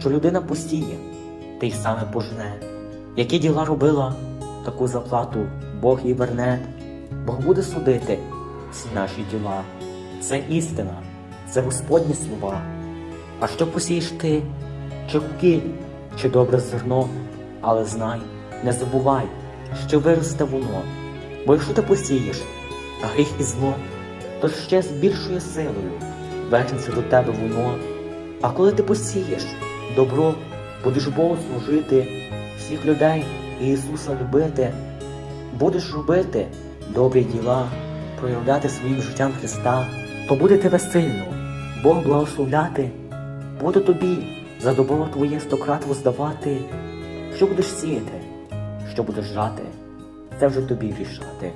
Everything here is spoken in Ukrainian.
що людина посіє, те й саме пожне. Які діла робила, таку заплату Бог їй верне, Бог буде судити всі наші діла. Це істина, це Господні слова. А що посієш ти, чи кукіль, чи добре зерно, але знай, не забувай, що виросте воно. Бо якщо ти посієш гріх і зло, то ще з більшою силою вернеться до тебе воно. А коли ти посієш добро, будеш Богу служити, всіх людей і Ісуса любити, будеш робити добрі діла, проявляти своїм життям Христа, то буде тебе сильно, Бог благословляти, буде тобі за добро твоє стократ воздавати, що будеш сіяти, що будеш жати, це вже тобі рішати.